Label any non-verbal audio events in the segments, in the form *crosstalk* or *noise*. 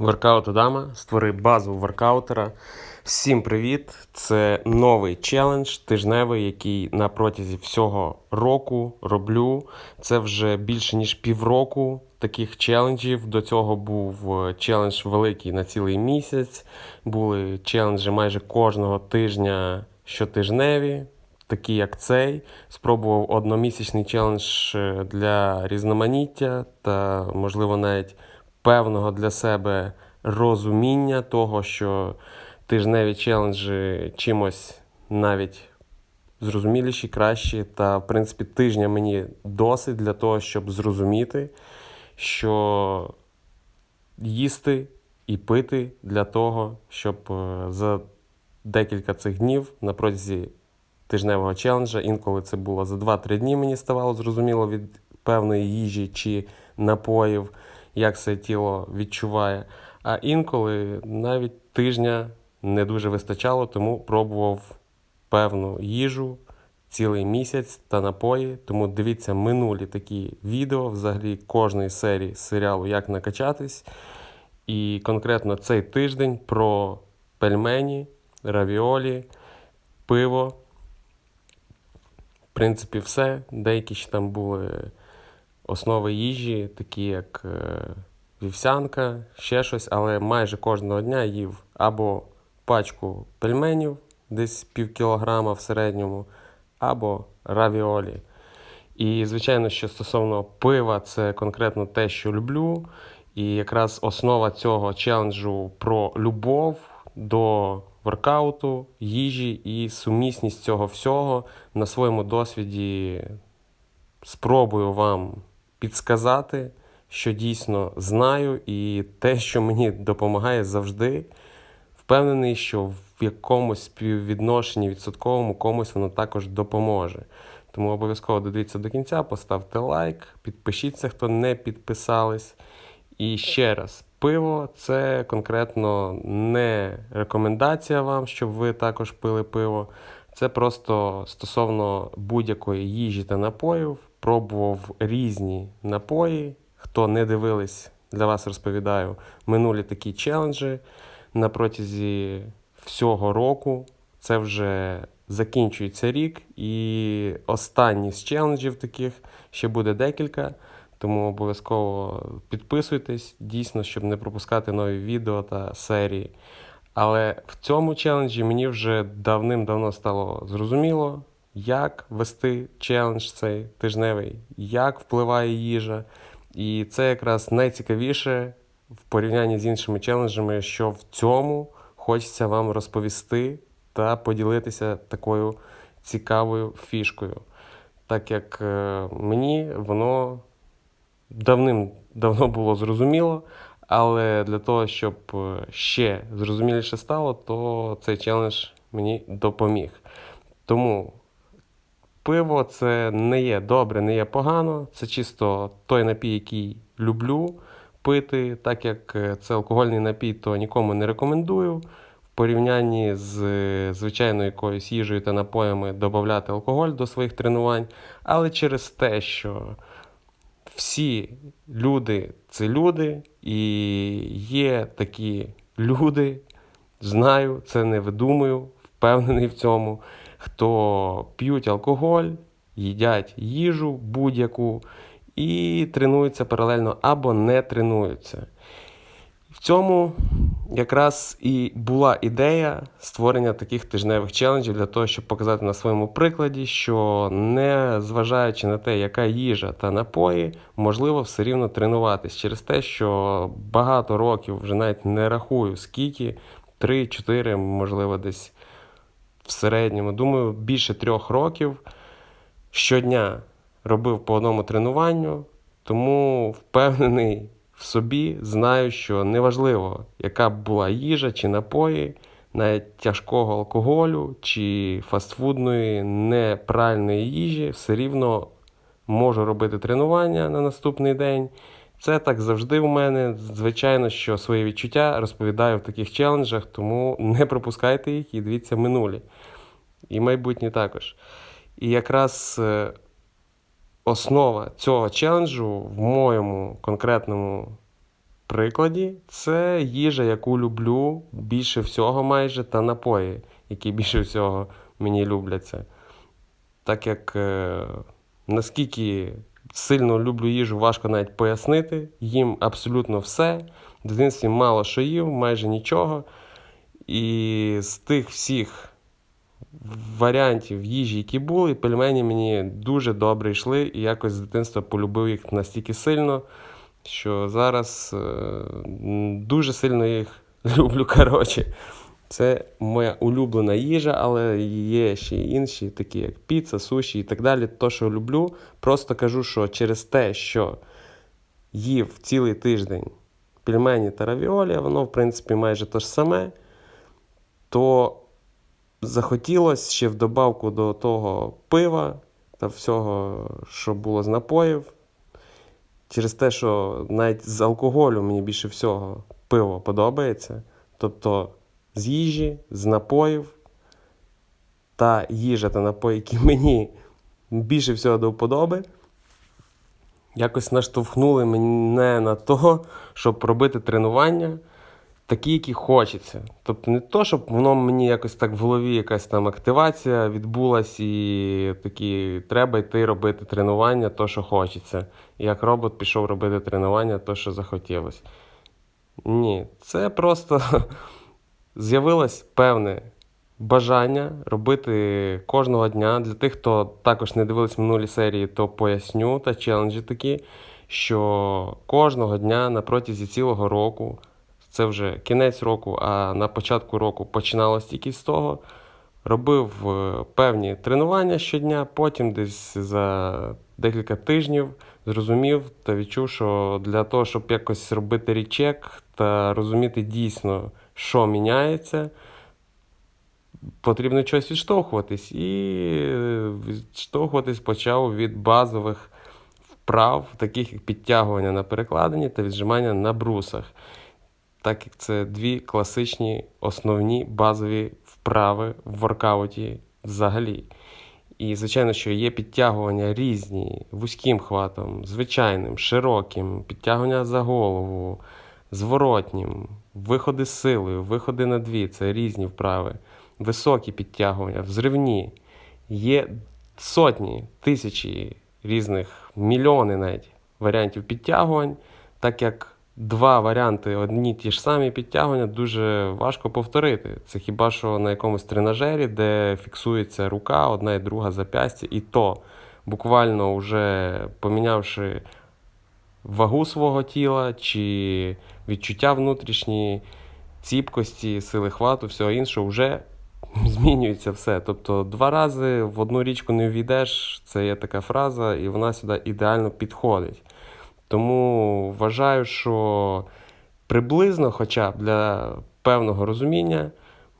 Воркаут Адама, створи базу воркаутера. Всім привіт! Це новий челендж тижневий, який на протязі всього року роблю. Це вже більше ніж півроку таких челенджів. До цього був е, челендж великий на цілий місяць. Були челенджі майже кожного тижня щотижневі, такі як цей. Спробував одномісячний челендж е, для різноманіття та, можливо, навіть певного для себе розуміння того, що тижневі челенджі чимось навіть зрозуміліші, кращі. Та, в принципі, тижня мені досить для того, щоб зрозуміти, що їсти і пити для того, щоб е, за декілька цих днів на протязі тижневого челенджа, інколи це було за 2-3 дні, мені ставало зрозуміло від певної їжі чи напоїв, як це тіло відчуває. А інколи навіть тижня не дуже вистачало, тому пробував певну їжу цілий місяць та напої. Тому дивіться минулі такі відео взагалі кожної серії серіалу Як накачатись. І конкретно цей тиждень про пельмені, равіолі, пиво. В принципі, все. Деякі ще там були основи їжі, такі як е, вівсянка, ще щось, але майже кожного дня їв або пачку пельменів, десь пів кілограма в середньому, або равіолі. І, звичайно, що стосовно пива, це конкретно те, що люблю. І якраз основа цього челенджу про любов до воркауту, їжі і сумісність цього всього на своєму досвіді спробую вам підсказати, що дійсно знаю, і те, що мені допомагає завжди. Впевнений, що в якомусь співвідношенні відсотковому комусь воно також допоможе. Тому обов'язково додивіться до кінця, поставте лайк, підпишіться, хто не підписались. І ще раз, пиво це конкретно не рекомендація вам, щоб ви також пили пиво. Це просто стосовно будь-якої їжі та напоїв. Пробував різні напої. Хто не дивились, для вас розповідаю минулі такі челенджі на протязі всього року. Це вже закінчується рік, і останній з челенджів таких ще буде декілька. Тому обов'язково підписуйтесь, дійсно, щоб не пропускати нові відео та серії. Але в цьому челенджі мені вже давним-давно стало зрозуміло, як вести челендж цей тижневий, як впливає їжа. І це якраз найцікавіше в порівнянні з іншими челенджами, що в цьому хочеться вам розповісти та поділитися такою цікавою фішкою. Так як е, мені воно давним-давно було зрозуміло, але для того, щоб е, ще зрозуміліше стало, то цей челендж мені допоміг. Тому пиво це не є добре, не є погано. Це чисто той напій, який люблю пити. Так як е, це алкогольний напій, то нікому не рекомендую. В порівнянні з е, звичайною якоюсь їжею та напоями додати алкоголь до своїх тренувань. Але через те, що всі люди це люди, і є такі люди, знаю, це не видумую, впевнений в цьому, хто п'ють алкоголь, їдять їжу будь-яку і тренуються паралельно або не тренуються. В цьому якраз і була ідея створення таких тижневих челенджів для того, щоб показати на своєму прикладі, що не зважаючи на те, яка їжа та напої, можливо все рівно тренуватись через те, що багато років вже навіть не рахую, скільки 3-4, можливо, десь в середньому. Думаю, більше трьох років щодня робив по одному тренуванню, тому впевнений в собі, знаю, що неважливо, яка б була їжа чи напої, навіть тяжкого алкоголю чи фастфудної неправильної їжі, все рівно можу робити тренування на наступний день. Це так завжди в мене. Звичайно, що свої відчуття розповідаю в таких челенджах, тому не пропускайте їх і дивіться минулі. І майбутні також. І якраз е, основа цього челенджу в моєму конкретному прикладі це їжа, яку люблю більше всього майже, та напої, які більше всього мені любляться. Так як е, наскільки сильно люблю їжу, важко навіть пояснити. Їм абсолютно все. В дитинстві мало що їв, майже нічого. І з тих всіх варіантів їжі, які були, пельмені мені дуже добре йшли, і якось з дитинства полюбив їх настільки сильно, що зараз е, дуже сильно їх *laughs* люблю. Коротше. Це моя улюблена їжа, але є ще інші, такі як піца, суші і так далі. То, що люблю, просто кажу, що через те, що їв цілий тиждень пельмені та равіолі, воно, в принципі, майже те ж саме, то захотілося ще в добавку до того пива та всього, що було з напоїв. Через те, що навіть з алкоголю мені більше всього пиво подобається. Тобто з їжі, з напоїв та їжа та напої, які *laughs* мені більше всього до вподоби, якось наштовхнули мене на то, щоб робити тренування такі, які хочеться. Тобто не то, щоб воно мені якось так в голові якась там активація відбулась, і такі треба йти робити тренування, то, що хочеться. І як робот пішов робити тренування, то, що захотілося. Ні, це просто *laughs* з'явилось певне бажання робити кожного дня. Для тих, хто також не дивились минулі серії, то поясню та челенджі такі, що кожного дня на протязі цілого року, це вже кінець року, а на початку року починалось тільки з того. Робив е, певні тренування щодня, потім десь за декілька тижнів зрозумів та відчув, що для того, щоб якось робити річек та розуміти дійсно, що міняється, потрібно щось відштовхуватись. І е, відштовхуватись почав від базових вправ, таких як підтягування на перекладині та віджимання на брусах. Так як це дві класичні основні базові вправи в воркауті взагалі. І, звичайно, що є підтягування різні, вузьким хватом, звичайним, широким, підтягування за голову, зворотнім, виходи з силою, виходи на дві це різні вправи, високі підтягування, взривні. Є сотні, тисячі різних, мільйони навіть варіантів підтягувань, так як два варіанти, одні ті ж самі підтягування, дуже важко повторити. Це хіба що на якомусь тренажері, де фіксується рука, одна і друга зап'ястя, і то буквально вже помінявши вагу свого тіла чи відчуття внутрішні, ціпкості, сили хвату, всього іншого, вже *laughs* змінюється все. Тобто два рази в одну річку не ввійдеш, це є така фраза, і вона сюди ідеально підходить. Тому вважаю, що приблизно, хоча б для певного розуміння,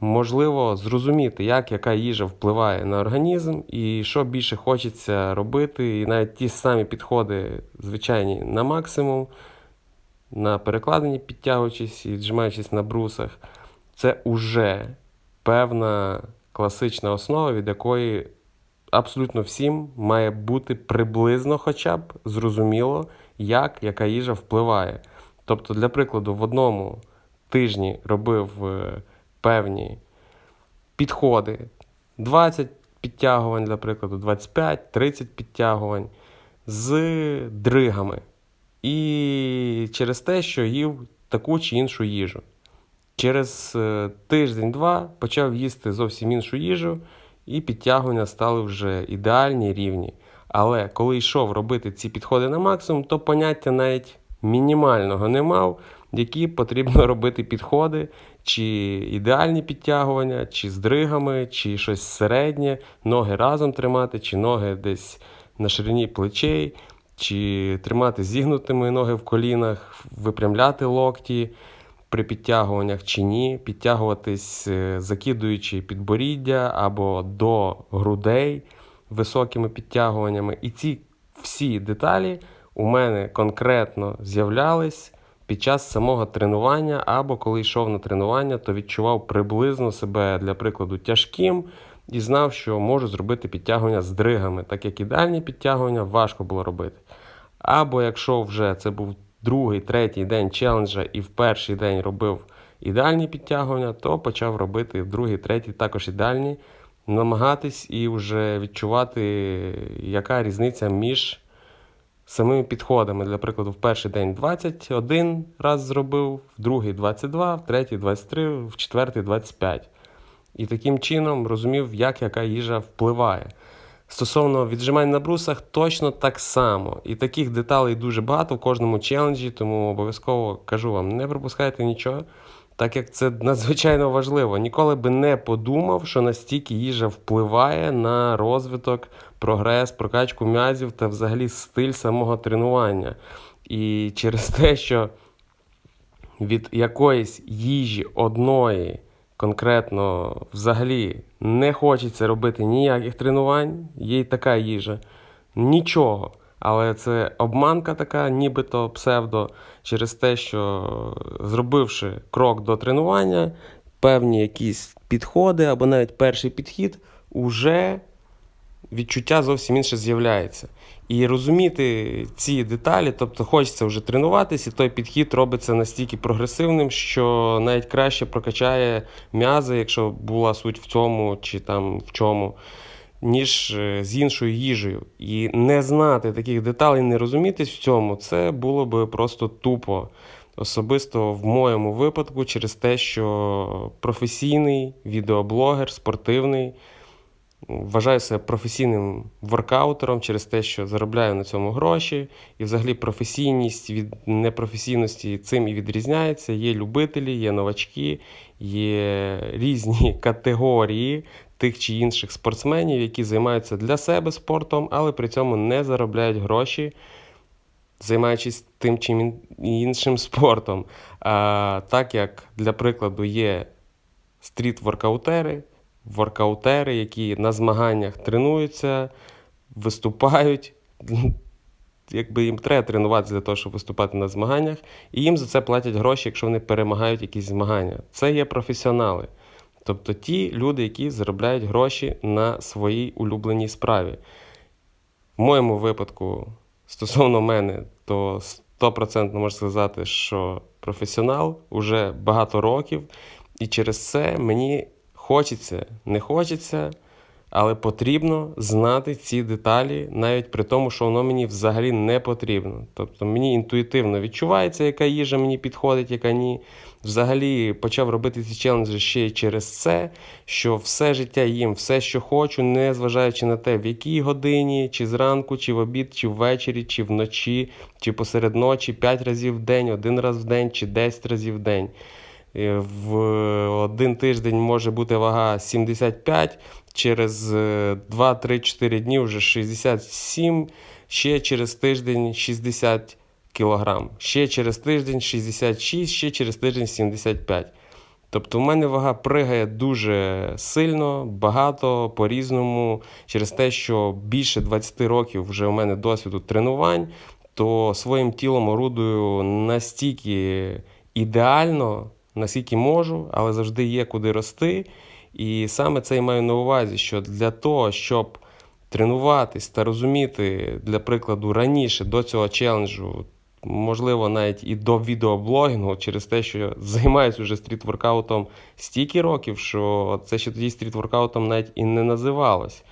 можливо зрозуміти, як яка їжа впливає на організм і що більше хочеться робити. І навіть ті самі підходи, звичайні, на максимум, на перекладині, підтягуючись і віджимаючись на брусах, це уже певна класична основа, від якої абсолютно всім має бути приблизно хоча б зрозуміло, як яка їжа впливає. Тобто, для прикладу, в одному тижні робив е, певні підходи, 20 підтягувань, для прикладу, 25-30 підтягувань з дригами. І через те, що їв таку чи іншу їжу. Через е, тиждень-два почав їсти зовсім іншу їжу, і підтягування стали вже ідеальні рівні. Але коли йшов робити ці підходи на максимум, то поняття навіть мінімального не мав, які потрібно робити підходи, чи ідеальні підтягування, чи з дригами, чи щось середнє, ноги разом тримати, чи ноги десь на ширині плечей, чи тримати зігнутими ноги в колінах, випрямляти локті при підтягуваннях чи ні, підтягуватись, е, закидуючи підборіддя або до грудей високими підтягуваннями. І ці всі деталі у мене конкретно з'являлись під час самого тренування, або коли йшов на тренування, то відчував приблизно себе, для прикладу, тяжким і знав, що можу зробити підтягування з дригами, так як ідеальні підтягування важко було робити. Або якщо вже це був другий, третій день челенджа і в перший день робив ідеальні підтягування, то почав робити другий, третій також ідеальні, намагатись і вже відчувати, яка різниця між самими підходами. Для прикладу, в перший день 21 раз зробив, в другий 22, в третій 23, в четвертий 25. І таким чином розумів, як яка їжа впливає. Стосовно віджимань на брусах, точно так само. І таких деталей дуже багато в кожному челенджі, тому обов'язково кажу вам, не пропускайте нічого, так як це надзвичайно важливо. Ніколи би не подумав, що настільки їжа впливає на розвиток, прогрес, прокачку м'язів та взагалі стиль самого тренування. І через те, що від якоїсь їжі одної конкретно взагалі не хочеться робити ніяких тренувань, є й така їжа. Нічого. Але це обманка така, нібито псевдо, через те, що зробивши крок до тренування, певні якісь підходи або навіть перший підхід, уже відчуття зовсім інше з'являється. І розуміти ці деталі, тобто хочеться вже тренуватися, той підхід робиться настільки прогресивним, що навіть краще прокачає м'язи, якщо була суть в цьому чи там в чому, ніж е, з іншою їжею. І не знати таких деталей, не розумітись в цьому, це було би просто тупо. Особисто в моєму випадку, через те, що професійний відеоблогер, спортивний. Вважаю себе професійним воркаутером через те, що заробляю на цьому гроші, і взагалі професійність від непрофесійності цим і відрізняється. Є любителі, є новачки, є різні *laughs* категорії тих чи інших спортсменів, які займаються для себе спортом, але при цьому не заробляють гроші, займаючись тим чи іншим спортом. А, Так як, для прикладу, є стріт-воркаутери воркаутери, які на змаганнях тренуються, виступають. *laughs* Якби їм треба тренуватися для того, щоб виступати на змаганнях, і їм за це платять гроші, якщо вони перемагають якісь змагання. Це є професіонали. Тобто ті люди, які заробляють гроші на своїй улюбленій справі. В моєму випадку, стосовно мене, то 100% можна сказати, що професіонал вже багато років, і через це мені Хочеться, не хочеться, але потрібно знати ці деталі, навіть при тому, що воно мені взагалі не потрібно. Тобто мені інтуїтивно відчувається, яка їжа мені підходить, яка ні. Взагалі почав робити ці челенджі ще через це, що все життя їм, все, що хочу, не зважаючи на те, в якій годині, чи зранку, чи в обід, чи ввечері, чи вночі, чи посеред ночі, 5 разів в день, один раз в день, чи 10 разів в день. В один тиждень може бути вага 75, через 2-3-4 дні вже 67, ще через тиждень 60 кг, ще через тиждень 66, ще через тиждень 75. Тобто в мене вага пригає дуже сильно, багато, по-різному, через те, що більше 20 років вже у мене досвіду тренувань, то своїм тілом орудую настільки ідеально наскільки можу, але завжди є куди рости. І саме це і маю на увазі, що для того, щоб тренуватись та розуміти, для прикладу, раніше до цього челенджу, можливо, навіть і до відеоблогінгу, через те, що я займаюся вже стріт-воркаутом стільки років, що це ще тоді стріт-воркаутом навіть і не називалось.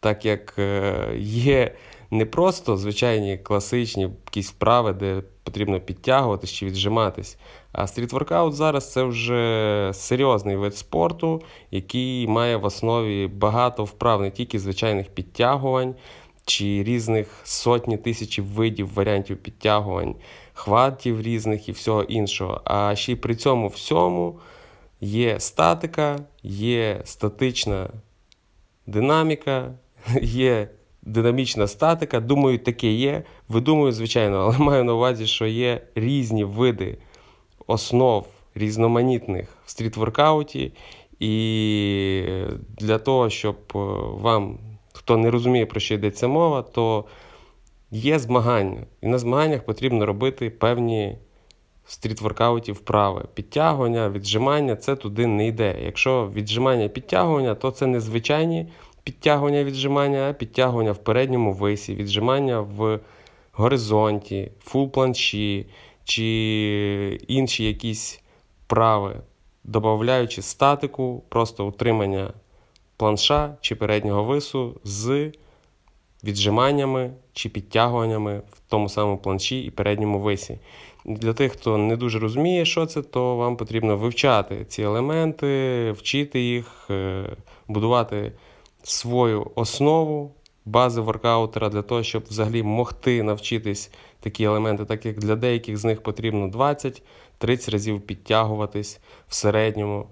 Так як е, є не просто звичайні класичні якісь вправи, де потрібно підтягуватись чи віджиматись. А стрітворкаут зараз це вже серйозний вид спорту, який має в основі багато вправ не тільки звичайних підтягувань чи різних сотні тисячі видів варіантів підтягувань, хватів різних і всього іншого. А ще й при цьому всьому є статика, є статична динаміка, *laughs* є динамічна статика. Думаю, таке є. Видумую, звичайно, але *laughs* маю на увазі, що є різні види основ різноманітних в стрітворкауті. І для того, щоб е, вам, хто не розуміє, про що йдеться мова, то є змагання. І на змаганнях потрібно робити певні стрітворкауті вправи. Підтягування, віджимання це туди не йде. Якщо віджимання підтягування, то це не звичайні підтягування віджимання, підтягування в передньому висі, віджимання в горизонті, фул планші чи інші якісь прави, додаючи статику, просто утримання планша чи переднього вису з віджиманнями чи підтягуваннями в тому самому планші і передньому висі. Для тих, хто не дуже розуміє, що це, то вам потрібно вивчати ці елементи, вчити їх, е, будувати свою основу бази воркаутера для того, щоб взагалі могти навчитись такі елементи, так як для деяких з них потрібно 20-30 разів підтягуватись в середньому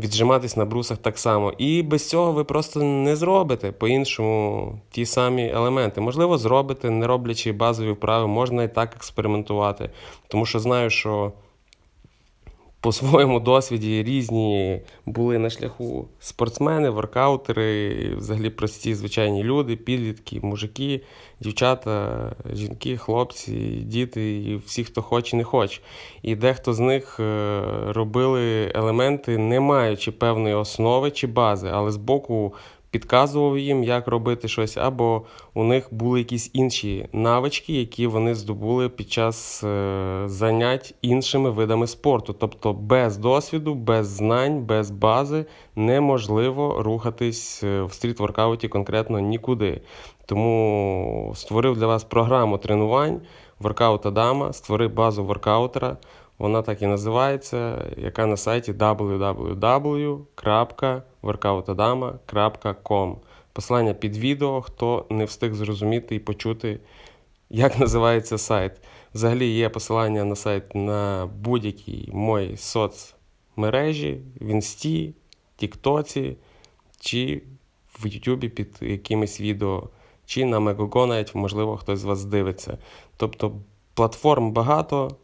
віджиматись на брусах так само. І без цього ви просто не зробите по-іншому ті самі елементи. Можливо, зробите, не роблячи базові вправи, можна і так експериментувати. Тому що знаю, що по своєму досвіді різні були на шляху спортсмени, воркаутери, взагалі прості звичайні люди, підлітки, мужики, дівчата, жінки, хлопці, діти і всі, хто хоче, не хоче. І дехто з них е, робили елементи, не маючи певної основи чи бази, але збоку підказував їм, як робити щось, або у них були якісь інші навички, які вони здобули під час е, занять іншими видами спорту. Тобто без досвіду, без знань, без бази неможливо рухатись е, в стріт-воркауті конкретно нікуди. Тому створив для вас програму тренувань Воркаут Адама, створи базу воркаутера. Вона так і називається, яка на сайті www.workoutadama.com. Посилання під відео, хто не встиг зрозуміти і почути, як називається сайт. Взагалі є посилання на сайт на будь-якій моїй соцмережі, в Інсті, Тіктоці чи в Ютубі під якимось відео, чи на Мегого навіть, можливо, хтось з вас дивиться. Тобто платформ багато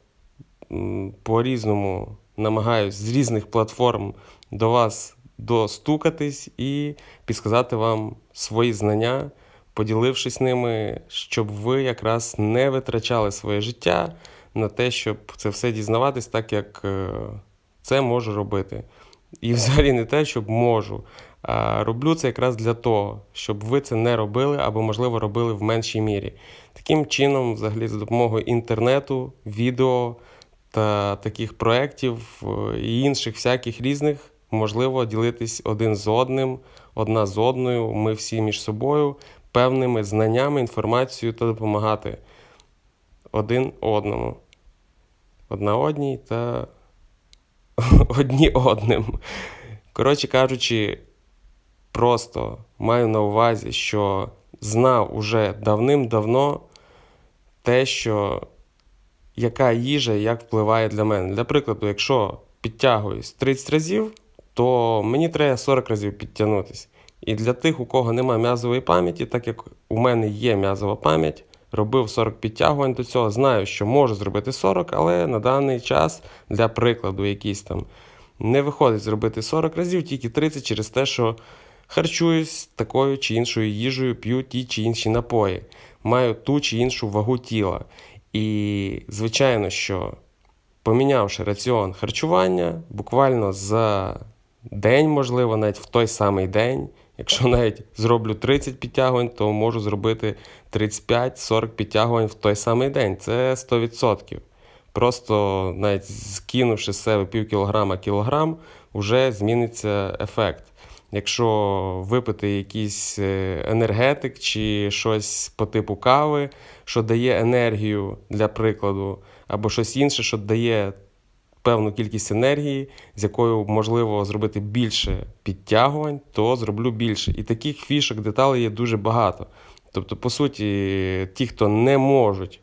по-різному намагаюсь з різних платформ до вас достукатись і підсказати вам свої знання, поділившись ними, щоб ви якраз не витрачали своє життя на те, щоб це все дізнаватись, так як е, це можу робити. І взагалі не те, щоб можу. А роблю це якраз для того, щоб ви це не робили або, можливо, робили в меншій мірі. Таким чином, взагалі, за допомогою інтернету, відео та таких проєктів е, і інших всяких різних можливо ділитись один з одним, одна з одною. Ми всі між собою певними знаннями, інформацією та допомагати один одному. Одна одній та *laughs* одні одним. Коротше кажучи, просто маю на увазі, що знав уже давним-давно те, що яка їжа як впливає для мене. Для прикладу, якщо підтягуюсь 30 разів, то мені треба 40 разів підтягнутися. І для тих, у кого немає м'язової пам'яті, так як у мене є м'язова пам'ять, робив 40 підтягувань до цього, знаю, що можу зробити 40, але на даний час, для прикладу, якийсь там не виходить зробити 40 разів, тільки 30 через те, що харчуюсь такою чи іншою їжею, п'ю ті чи інші напої, маю ту чи іншу вагу тіла. І, звичайно, що помінявши раціон харчування, буквально за день, можливо, навіть в той самий день, якщо *laughs* навіть зроблю 30 підтягувань, то можу зробити 35-40 підтягувань в той самий день. Це 100%. Просто навіть скинувши з себе пів кілограма кілограм, вже зміниться ефект. Якщо випити якийсь е, енергетик чи щось по типу кави, що дає енергію для прикладу, або щось інше, що дає певну кількість енергії, з якою можливо зробити більше підтягувань, то зроблю більше. І таких фішок, деталей є дуже багато. Тобто, по суті, ті, хто не можуть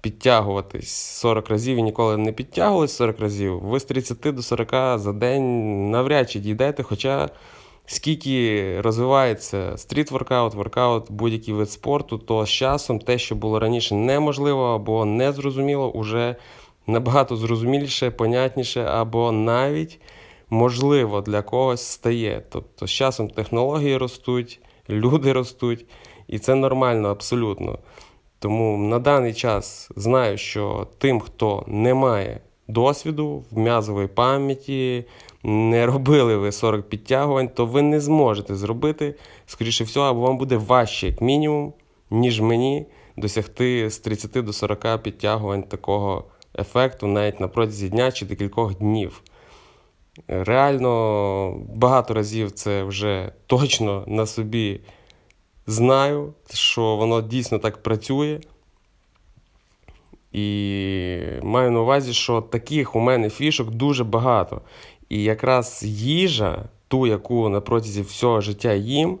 підтягуватись 40 разів і ніколи не підтягувались 40 разів, ви з 30 до 40 за день навряд чи дійдете. Хоча скільки розвивається стріт-воркаут, воркаут, будь-який вид спорту, то з часом те, що було раніше неможливо або незрозуміло, уже набагато зрозуміліше, понятніше, або навіть можливо для когось стає. Тобто з часом технології ростуть, люди ростуть, і це нормально абсолютно. Тому на даний час знаю, що тим, хто не має досвіду в м'язової пам'яті, не робили ви 40 підтягувань, то ви не зможете зробити, скоріше всього, або вам буде важче, як мінімум, ніж мені досягти з 30 до 40 підтягувань такого ефекту навіть на протязі дня чи декількох днів. Реально багато разів це вже точно на собі знаю, що воно дійсно так працює. І маю на увазі, що таких у мене фішок дуже багато. І якраз їжа, ту, яку на протязі всього життя їм,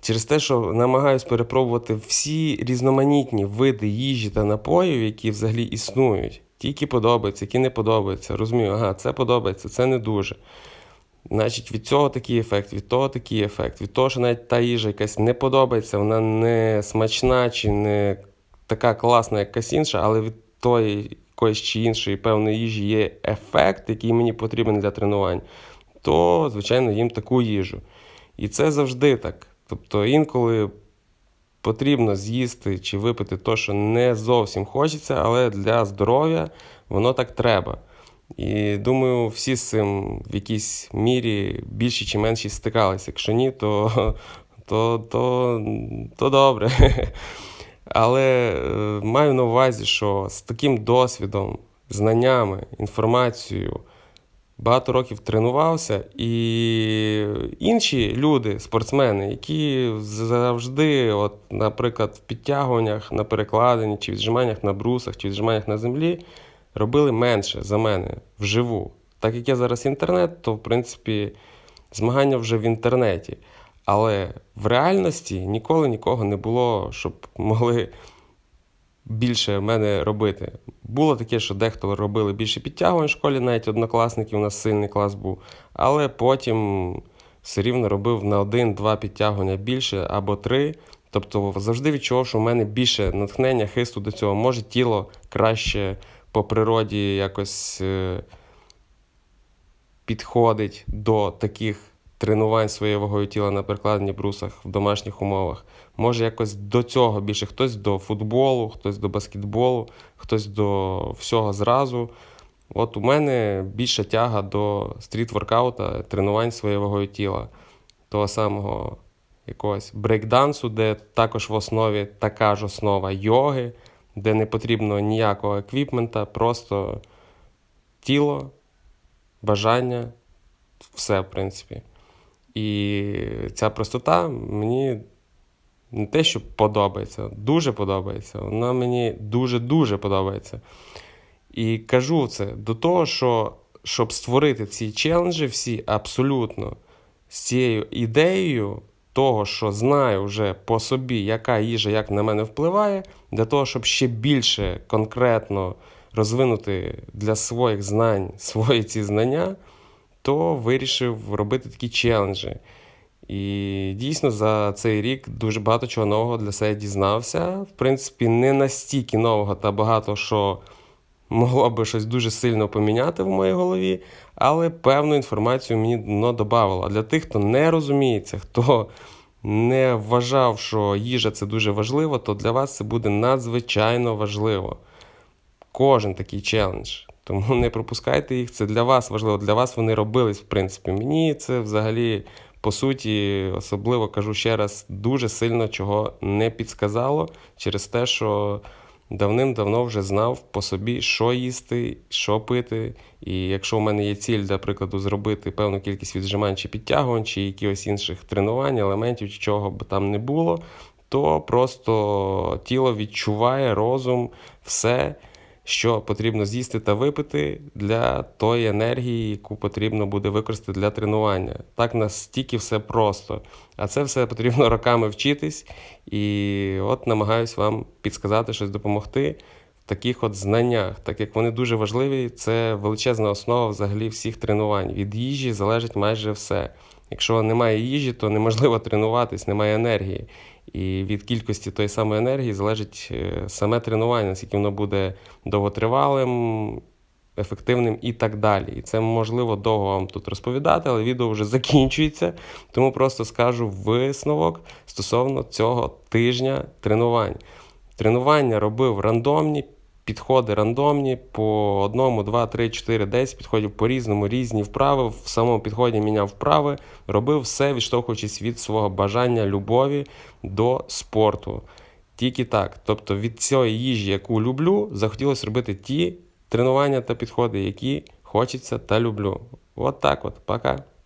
через те, що намагаюсь перепробувати всі різноманітні види їжі та напоїв, які взагалі існують. Ті, які подобаються, які не подобаються. Розумію, ага, це подобається, це не дуже. Значить, від цього такий ефект, від того такий ефект, від того, що навіть та їжа якась не подобається, вона не смачна чи не така класна, як інша, але від тої якоїсь чи іншої певної їжі є ефект, який мені потрібен для тренувань, то, звичайно, їм таку їжу. І це завжди так. Тобто інколи потрібно з'їсти чи випити те, що не зовсім хочеться, але для здоров'я воно так треба. І думаю, всі з цим в якійсь мірі більші чи менші стикалися. Якщо ні, то, *laughs* то, то, то добре. *laughs* Але е, маю на увазі, що з таким досвідом, знаннями, інформацією багато років тренувався, і інші люди, спортсмени, які завжди, от, наприклад, в підтягуваннях на перекладині, чи віджиманнях на брусах, чи віджиманнях на землі, робили менше за мене вживу. Так як є зараз інтернет, то в принципі змагання вже в інтернеті. Але в реальності ніколи нікого не було, щоб могли більше мене робити. Було таке, що дехто робили більше підтягувань в школі, навіть однокласники, у нас сильний клас був, але потім все рівно робив на один-два підтягування більше або три. Тобто завжди відчував, що в мене більше натхнення, хисту до цього. Може тіло краще по природі якось е, підходить до таких тренувань своєю вагою тіла на перекладенні брусах в домашніх умовах. Може якось до цього більше хтось до футболу, хтось до баскетболу, хтось до всього зразу. От у мене більша тяга до стріт-воркаута, тренувань своєю вагою тіла, того самого якогось брейкдансу, де також в основі така ж основа йоги, де не потрібно ніякого еквіпмента, просто тіло, бажання, все, в принципі. І ця простота мені не те, що подобається, дуже подобається. Вона мені дуже-дуже подобається. І кажу це до того, що щоб створити ці челенджі всі абсолютно з цією ідеєю того, що знаю вже по собі, яка їжа як на мене впливає, для того, щоб ще більше конкретно розвинути для своїх знань свої ці знання то вирішив робити такі челенджі. І дійсно за цей рік дуже багато чого нового для себе дізнався. В принципі, не настільки нового та багато що могло би щось дуже сильно поміняти в моїй голові, але певну інформацію мені воно додавало. А для тих, хто не розуміється, хто не вважав, що їжа це дуже важливо, то для вас це буде надзвичайно важливо. Кожен такий челендж. Тому не пропускайте їх, це для вас важливо, для вас вони робились, в принципі. Мені це взагалі, по суті, особливо кажу ще раз, дуже сильно чого не підсказало через те, що давним-давно вже знав по собі, що їсти, що пити. І якщо в мене є ціль, для прикладу, зробити певну кількість віджимань чи підтягувань, чи якихось інших тренувань, елементів, чого б там не було, то просто тіло відчуває розум, все що потрібно з'їсти та випити для тої енергії, яку потрібно буде використати для тренування. Так настільки все просто. А це все потрібно роками вчитись, і от намагаюсь вам підсказати щось допомогти в таких от знаннях, так як вони дуже важливі, це величезна основа взагалі всіх тренувань. Від їжі залежить майже все. Якщо немає їжі, то неможливо тренуватись, немає енергії. І від кількості тої самої енергії залежить е, саме тренування, наскільки воно буде довготривалим, ефективним і так далі. І це можливо довго вам тут розповідати, але відео вже закінчується. Тому просто скажу висновок стосовно цього тижня тренувань. Тренування робив рандомні підходи рандомні по одному, два, три, чотири, десять підходів по різному, різні вправи. В самому підході міняв вправи, робив все, відштовхуючись від свого бажання, любові до спорту. Тільки так. Тобто від цієї їжі, яку люблю, захотілося робити ті тренування та підходи, які хочеться та люблю. От так от. Пока.